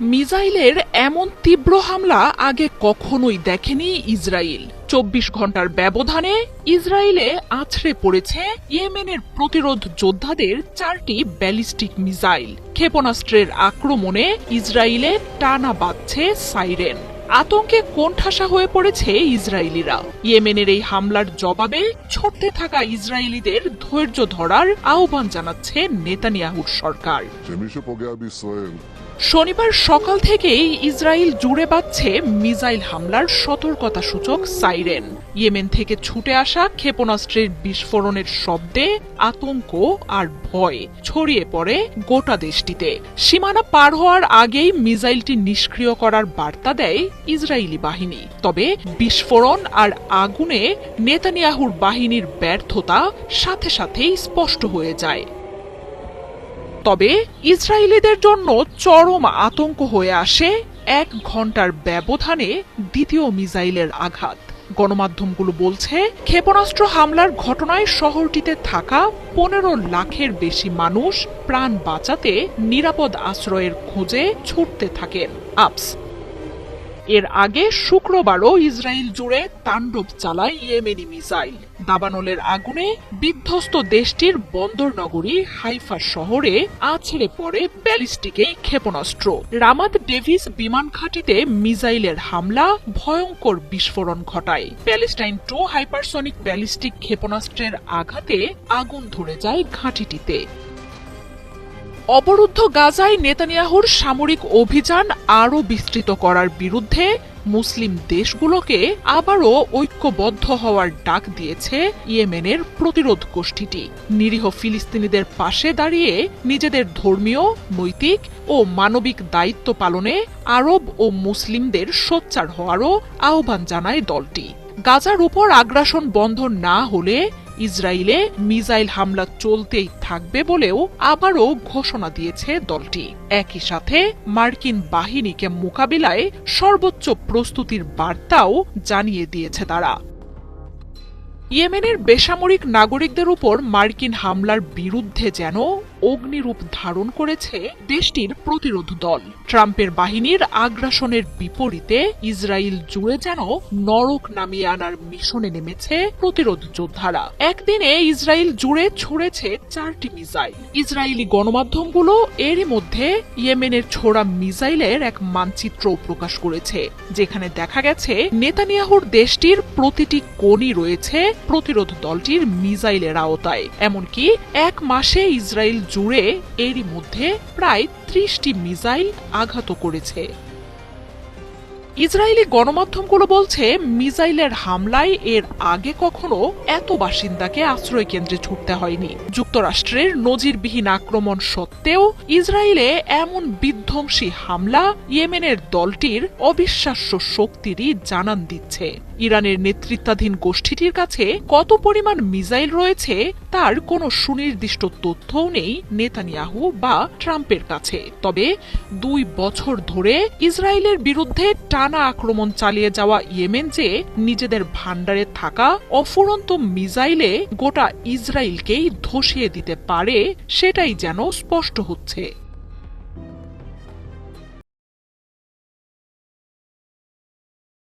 মিজাইলের এমন তীব্র হামলা আগে কখনোই দেখেনি ইসরায়েল চব্বিশ ঘণ্টার ব্যবধানে ইসরায়েলে আছড়ে পড়েছে ইয়েমেনের প্রতিরোধ যোদ্ধাদের চারটি ব্যালিস্টিক মিসাইল ক্ষেপণাস্ত্রের আক্রমণে ইসরায়েলে টানা বাঁধছে সাইরেন। আতঙ্কে কোণঠাসা হয়ে পড়েছে ইসরায়েলিরা ইয়েমেনের এই হামলার জবাবে ছড়তে থাকা ইসরায়েলিদের ধৈর্য ধরার আহ্বান জানাচ্ছে নেতানিয়াহুর সরকার। শনিবার সকাল থেকেই ইসরায়েল জুড়ে বাজছে মিসাইল হামলার সতর্কতা সূচক সাইরেন। ইয়েমেন থেকে ছুটে আসা ক্ষেপণাস্ত্রের বিস্ফোরণের শব্দে আতঙ্ক আর ভয় ছড়িয়ে পড়ে গোটা দেশটিতে। সীমানা পার হওয়ার আগেই মিসাইলটি নিষ্ক্রিয় করার বার্তা দেয় ইসরায়েলি বাহিনী। তবে বিস্ফোরণ আর আগুনে নেতানিয়াহুর বাহিনীর ব্যর্থতা সাথে সাথেই স্পষ্ট হয়ে যায়। তবে ইসরায়েলিদের জন্য চরম আতঙ্ক হয়ে আসে এক ঘণ্টার ব্যবধানে দ্বিতীয় মিসাইলের আঘাত। গণমাধ্যমগুলো বলছে, ক্ষেপণাস্ত্র হামলার ঘটনায় শহরটিতে থাকা পনেরো লাখের বেশি মানুষ প্রাণ বাঁচাতে নিরাপদ আশ্রয়ের খোঁজে ছুটতে থাকেন। আপস এর আগে শুক্রবারও ইসরায়েল জুড়ে তাণ্ডব চালায় ইয়েমেনি মিসাইল। দাবানলের আগুনে বিধ্বস্ত দেশটির বন্দর নগরী হাইফা শহরে আছড়ে পড়ে ব্যালিস্টিক ক্ষেপণাস্ত্র। রামাদ ডেভিস বিমান ঘাঁটিতে মিসাইলের হামলা ভয়ঙ্কর বিস্ফোরণ ঘটায়। প্যালেস্টাইন টু হাইপারসনিক ব্যালিস্টিক ক্ষেপণাস্ত্রের আঘাতে আগুন ধরে যায় ঘাঁটিটিতে। অবরুদ্ধ গাজায় নেতানিয়াহুর সামরিক অভিযান আরও বিস্তৃত করার বিরুদ্ধে মুসলিম দেশগুলোকে আবারও ঐক্যবদ্ধ হওয়ার ডাক দিয়েছে ইয়েমেনের প্রতিরোধ গোষ্ঠীটি। নিরীহ ফিলিস্তিনিদের পাশে দাঁড়িয়ে নিজেদের ধর্মীয়, নৈতিক ও মানবিক দায়িত্ব পালনে আরব ও মুসলিমদের সোচ্চার হওয়ারও আহ্বান জানায় দলটি। গাজার উপর আগ্রাসন বন্ধ না হলে ইসরায়েলে মিসাইল হামলা চলতেই থাকবে বলেও আবারও ঘোষণা দিয়েছে দলটি। একই সাথে মার্কিন বাহিনীকে মোকাবিলায় সর্বোচ্চ প্রস্তুতির বার্তাও জানিয়ে দিয়েছে তারা। ইয়েমেনের বেসামরিক নাগরিকদের উপর মার্কিন হামলার বিরুদ্ধে যেন অগ্নিরূপ ধারণ করেছে দেশটির প্রতিরোধ দল। ট্রাম্পের বাহিনীর আগ্রাসনের বিপরীতে ইসরায়েল জুড়ে যেন নরক নামিয়ে আনার মিশনে নেমেছে প্রতিরোধ যোদ্ধারা। একদিনে ইসরায়েল জুড়ে ছড়েছে চারটি মিসাইল। ইসরায়েলি গণমাধ্যমগুলো এরই মধ্যে ইয়েমেনের ছোড়া মিসাইলের এক মানচিত্র প্রকাশ করেছে, যেখানে দেখা গেছে নেতানিয়াহুর দেশটির প্রতিটি কোণই রয়েছে প্রতিরোধ দলটির মিসাইলের আওতায়। এমনকি এক মাসে ইসরায়েল জুড়ে এরই মধ্যে প্রায় ত্রিশটি মিসাইল আঘাত করেছে। ইসরায়েলি গণমাধ্যমগুলো বলছে, মিসাইলের হামলায় এর আগে কখনো এত বাসিন্দাকে আশ্রয় কেন্দ্রে ছুটতে হয়নি। যুক্তরাষ্ট্রের নজিরবিহীন আক্রমণ সত্ত্বেও ইসরায়েলে এমন বিধ্বংসী হামলা ইয়েমেনের দলটির অবিশ্বাস্য শক্তিরই জানান দিচ্ছে। ইরানের নেতৃত্বাধীন গোষ্ঠীটির কাছে কত পরিমাণ মিসাইল রয়েছে, তার কোনো সুনির্দিষ্ট তথ্যও নেই নেতানিয়াহু বা ট্রাম্পের কাছে। তবে দুই বছর ধরে ইসরায়েলের বিরুদ্ধে টানা আক্রমণ চালিয়ে যাওয়া ইয়েমেন যে নিজেদের ভাণ্ডারে থাকা অফুরন্ত মিসাইলে গোটা ইসরায়েলকেই ধসিয়ে দিতে পারে, সেটাই যেন স্পষ্ট হচ্ছে।